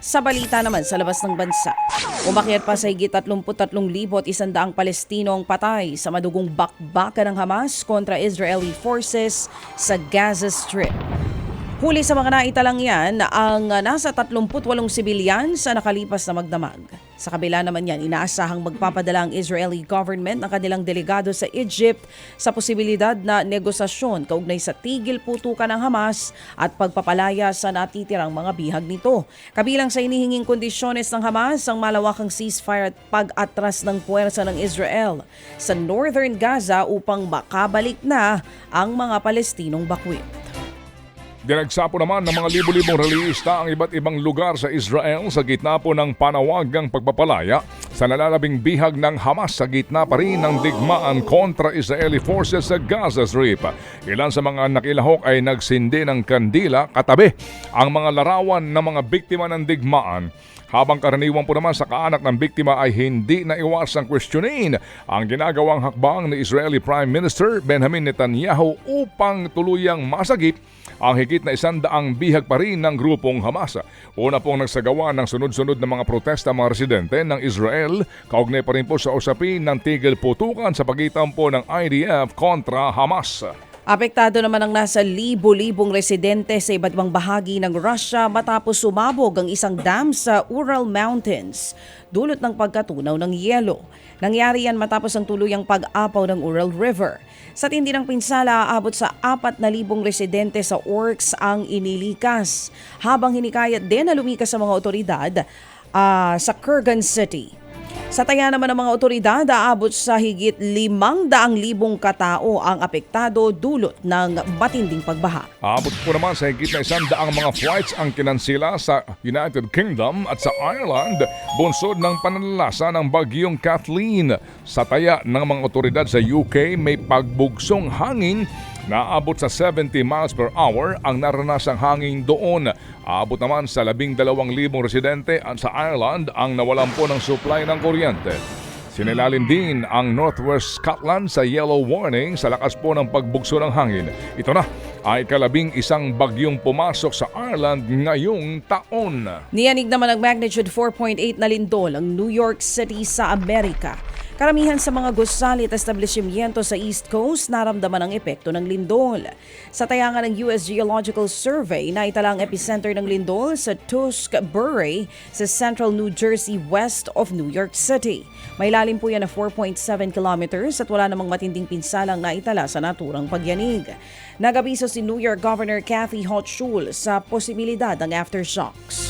Sa balita naman sa labas ng bansa, umakyat pa sa higit 33,100 at Palestino ang patay sa madugong bakbakan ng Hamas kontra Israeli forces sa Gaza Strip. Huli sa mga naitalang yan ang nasa 38 sibilyan sa nakalipas na magdamag. Sa kabila naman yan, inaasahang magpapadala ang Israeli government ng kanilang delegado sa Egypt sa posibilidad na negosasyon kaugnay sa tigil putukan ng Hamas at pagpapalaya sa natitirang mga bihag nito. Kabilang sa inihinging kondisyones ng Hamas ang malawakang ceasefire at pag-atras ng puwersa ng Israel sa northern Gaza upang makabalik na ang mga Palestinong bakwit. Dinagsapo naman ng mga libo-libong relihista ang iba't ibang lugar sa Israel sa gitna po ng panawagang pagpapalaya sa nalalabing bihag ng Hamas sa gitna pa rin ng digmaan kontra Israeli forces sa Gaza Strip. Ilan sa mga nakilahok ay nagsindi ng kandila katabi ang mga larawan ng mga biktima ng digmaan habang karaniwan po naman sa kaanak ng biktima ay hindi na iwasang questionin ang ginagawang hakbang ni Israeli Prime Minister Benjamin Netanyahu upang tuluyang masagip ang higit na isandaang bihag pa rin ng grupong Hamas. Una pong nagsagawa ng sunod-sunod na mga protesta mga residente ng Israel, kaugnay pa rin po sa usapin ng tigil putukan sa pagitan po ng IDF kontra Hamas. Apektado naman ang nasa libo-libong residente sa iba't ibang bahagi ng Russia matapos sumabog ang isang dam sa Ural Mountains, dulot ng pagkatunaw ng yelo. Nangyari yan matapos ang tuluyang pag-apaw ng Ural River. Sa tindi ng pinsala, aabot sa 4,000 residente sa Orks ang inilikas, habang hinikayat din na lumikas sa mga otoridad ah, sa Kurgan City. Sa taya naman ng mga otoridad, aabot sa higit 500,000 katao ang apektado dulot ng matinding pagbaha. Abot po naman sa higit na isang daang mga flights ang kinansila sa United Kingdom at sa Ireland bunsod ng pananalasa ng bagyong Kathleen. Sa taya ng mga otoridad sa UK may pagbugsong hangin na abot sa 70 miles per hour ang naranasang hangin doon. Abot naman sa 12,000 residente sa Ireland ang nawalan po ng supply ng kuryente. Sinilalin din ang Northwest Scotland sa yellow warning sa lakas po ng pagbugso ng hangin. Ito na ay kalabing isang bagyong pumasok sa Ireland ngayong taon. Niyanig naman ang magnitude 4.8 na lindol ang New York City sa Amerika. Karamihan sa mga gusali at establishmento sa East Coast naramdaman ang epekto ng lindol. Sa tayangan ng US Geological Survey, naitala ang epicenter ng lindol sa Tewksbury sa central New Jersey west of New York City. May lalim po yan na 4.7 kilometers at wala namang matinding pinsalang naitala sa naturang pagyanig. Nagabiso si New York Governor Kathy Hochul sa posibilidad ng aftershocks.